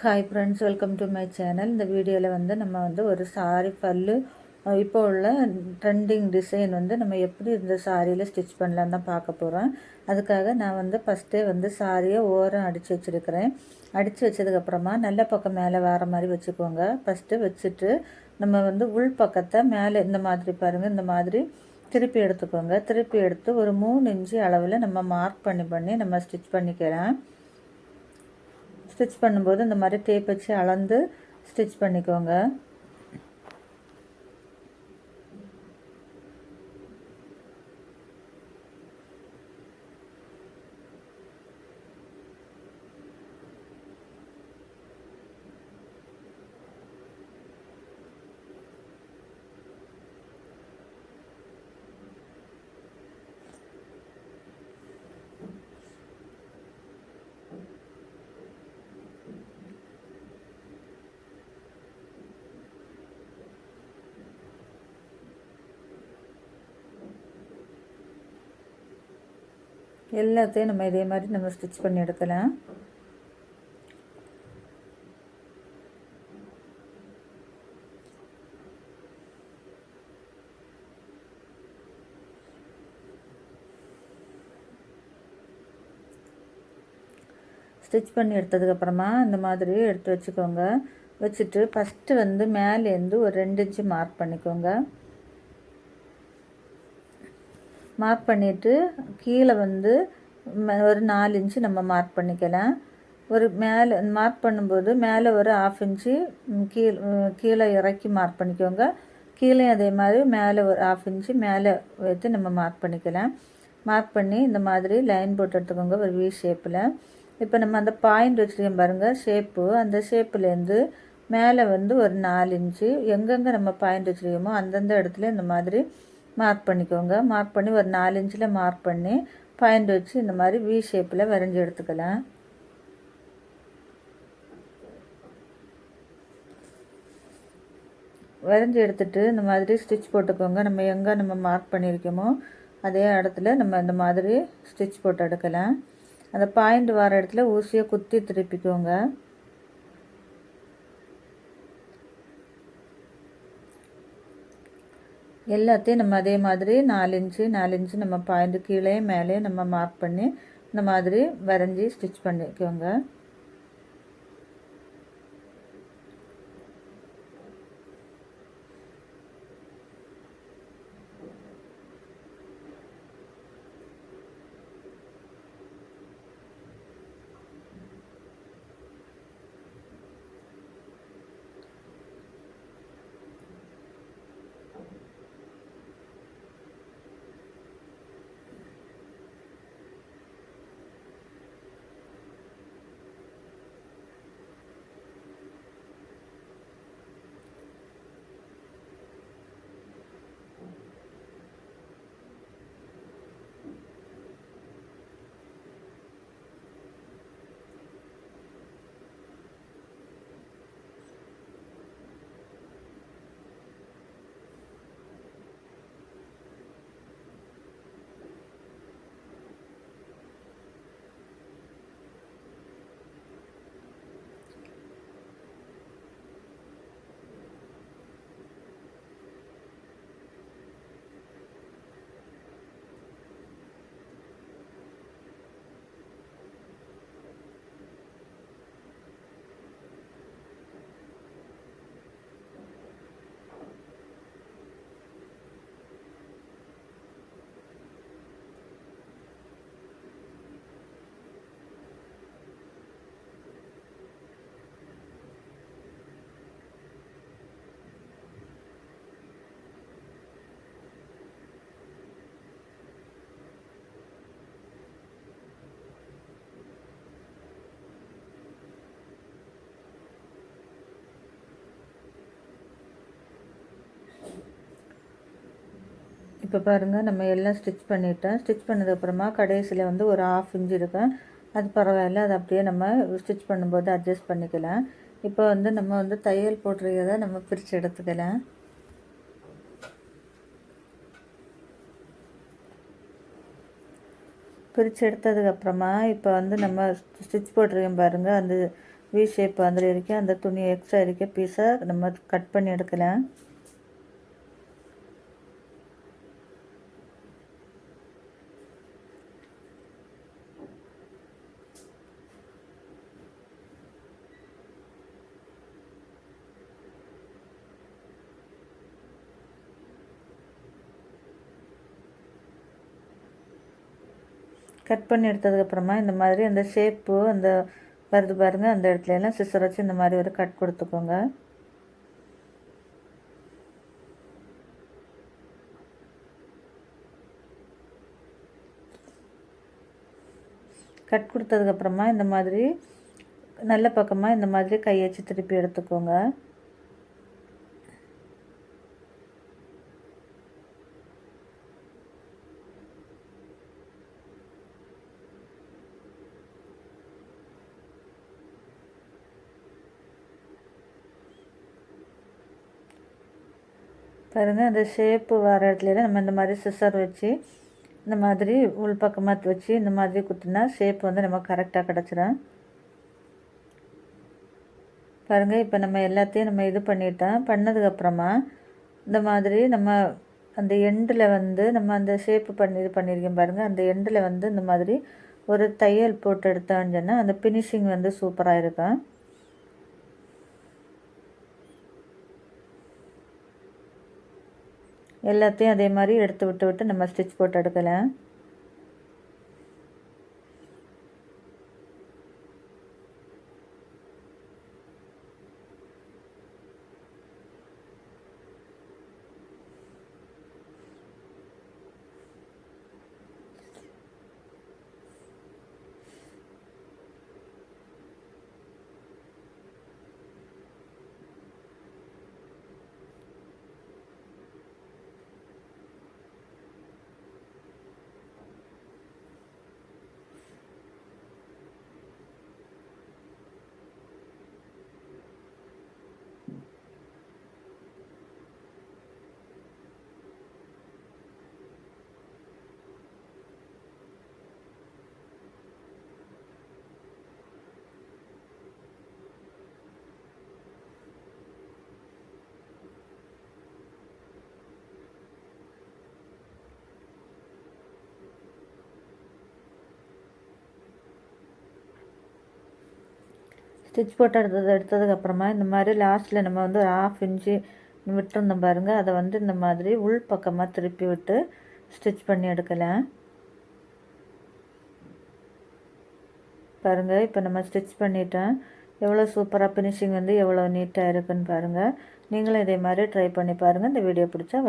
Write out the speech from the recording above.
Hi friends welcome to my channel இந்த வீடியோவில் வந்து நம்ம வந்து ஒரு சாரி பல்லு இப்போ உள்ள ட்ரெண்டிங் டிசைன் வந்து நம்ம எப்படி இந்த சாரியில் ஸ்டிச் பண்ணலாம் தான் பார்க்க போகிறோம் அதுக்காக நான் வந்து ஃபஸ்ட்டே வந்து சாரியை ஓரம் அடித்து வச்சுருக்கிறேன். அடித்து வச்சதுக்கப்புறமா நல்ல பக்கம் மேலே வர மாதிரி வச்சுக்கோங்க. ஃபஸ்ட்டு வச்சுட்டு நம்ம வந்து உள் பக்கத்தை மேலே இந்த மாதிரி பாருங்கள் இந்த மாதிரி திருப்பி எடுத்துக்கோங்க. திருப்பி எடுத்து ஒரு மூணு இன்ச்சு அளவில் நம்ம மார்க் பண்ணி பண்ணி நம்ம ஸ்டிச் பண்ணிக்கலாம். ஸ்டிச் பண்ணும்போது இந்த மாதிரி டேப் வச்சு அளந்து ஸ்டிச் பண்ணிக்கோங்க. எல்லாத்தையும் நம்ம இதே மாதிரி நம்ம ஸ்டிச் பண்ணி எடுக்கலாம். ஸ்டிச் பண்ணி எடுத்ததுக்கப்புறமா இந்த மாதிரி எடுத்து வச்சுக்கோங்க. வச்சுட்டு ஃபஸ்ட்டு வந்து மேலேருந்து ஒரு ரெண்டு இன்ச்சு மார்க் பண்ணிக்கோங்க. மார்க் பண்ணிவிட்டு கீழே வந்து ம- ஒரு நாலு இன்ச்சு நம்ம மார்க் பண்ணிக்கலாம். ஒரு மேலே மார்க் பண்ணும்போது மேலே ஒரு ஆஃப் இன்ச்சு கீழே கீழே இறக்கி மார்க் பண்ணிக்கோங்க. கீழே அதே மாதிரி மேலே ஒரு ஆஃப் இன்ச்சு மேலே வைத்து நம்ம மார்க் பண்ணிக்கலாம். மார்க் பண்ணி இந்த மாதிரி லைன் போட்டு எடுத்துக்கோங்க ஒரு வி ஷேப்பில் இப்போ நம்ம அந்த பாயிண்ட் வச்சுருக்கோம் பாருங்கள் ஷேப்பு அந்த ஷேப்புலேருந்து மேலே வந்து ஒரு நாலு இன்ச்சு எங்கெங்கே நம்ம பாயிண்ட் வச்சுருக்கோமோ அந்தந்த இடத்துல இந்த மாதிரி மார்க் பண்ணிக்கோங்க. மார்க் பண்ணி ஒரு நாலு இன்ச்சில் மார்க் பண்ணி பாயிண்ட் வச்சு இந்த மாதிரி வி ஷேப்பில் வரைஞ்சி எடுத்துக்கலாம். வரைஞ்சி எடுத்துட்டு இந்த மாதிரி ஸ்டிச் போட்டுக்கோங்க. நம்ம எங்கே நம்ம மார்க் பண்ணியிருக்கோமோ அதே இடத்துல நம்ம இந்த மாதிரி ஸ்டிச் போட்டு எடுக்கலாம். அந்த பாயிண்ட் வர இடத்துல ஊசியை குத்தி திருப்பிக்கோங்க. எல்லாத்தையும் நம்ம அதே மாதிரி நாலு இன்ச்சு நாலு இன்ச்சு நம்ம பாயிண்ட் கீழே மேலே நம்ம மார்க் பண்ணி இந்த மாதிரி வரைஞ்சி ஸ்டிச் பண்ணிக்கோங்க. இப்போ பாருங்கள் நம்ம எல்லாம் ஸ்டிச் பண்ணிட்டோம் ஸ்டிச் பண்ணதுக்கப்புறமா கடைசியில் வந்து ஒரு ஆஃப் இன்ச் இருக்கும். அது பரவாயில்ல அது அப்படியே நம்ம ஸ்டிச் பண்ணும்போது அட்ஜஸ்ட் பண்ணிக்கலாம். இப்போ வந்து நம்ம வந்து தையல் போட்டுருக்கிறத நம்ம பிரித்து எடுத்துக்கலாம். பிரித்து எடுத்ததுக்கப்புறமா இப்போ வந்து நம்ம ஸ்டிச் போட்டிருக்கோம் பாருங்கள் அந்த வி ஷேப் அதில் இருக்க அந்த துணி எக்ஸ்ட்ரா இருக்க பீஸை நம்ம கட் பண்ணி எடுக்கலாம். கட் பண்ணி எடுத்ததுக்கப்புறமா இந்த மாதிரி அந்த ஷேப்பு அந்த வருது பாருங்கள் அந்த இடத்துல எல்லாம் சிசர் வச்சு இந்த மாதிரி ஒரு கட் கொடுத்துக்கோங்க. கட் கொடுத்ததுக்கப்புறமா இந்த மாதிரி நல்ல பக்கமாக இந்த மாதிரி கையை வச்சு திருப்பி எடுத்துக்கோங்க. பாருங்கள் அந்த ஷேப்பு வர இடத்துல நம்ம இந்த மாதிரி சிசர் வச்சு இந்த மாதிரி உள் பக்கமாக வச்சு இந்த மாதிரி குத்துனா ஷேப் வந்து நம்ம கரெக்டாக கிடச்சிடும் பாருங்கள் இப்போ நம்ம எல்லாத்தையும் நம்ம இது பண்ணிட்டோம் பண்ணதுக்கப்புறமா இந்த மாதிரி நம்ம அந்த எண்டில் வந்து நம்ம அந்த ஷேப்பு பண்ணி இது பண்ணியிருக்கோம் பாருங்கள் அந்த எண்டில் வந்து இந்த மாதிரி ஒரு தையல் போட்டு எடுத்தோம்னு சொன்னால் அந்த ஃபினிஷிங் வந்து சூப்பராக இருக்கும். எல்லாத்தையும் அதே மாதிரி எடுத்து விட்டு விட்டு நம்ம ஸ்டிச் போட்டு எடுக்கலாம் ஸ்டிச் போட்டு எடுத்தது எடுத்ததுக்கப்புறமா இந்த மாதிரி லாஸ்ட்டில் நம்ம வந்து ஒரு ஆஃப் இன்ச்சு விட்டுருந்தோம் பாருங்கள் அதை வந்து இந்த மாதிரி உள் பக்கமாக திருப்பி விட்டு ஸ்டிச் பண்ணி எடுக்கலாம். பாருங்கள் இப்போ நம்ம ஸ்டிச் பண்ணிட்டோம். எவ்வளோ சூப்பராக ஃபினிஷிங் வந்து எவ்வளோ நீட்டாக இருக்குன்னு பாருங்கள் நீங்களும் இதே மாதிரி ட்ரை பண்ணி பாருங்கள் இந்த வீடியோ பிடிச்சா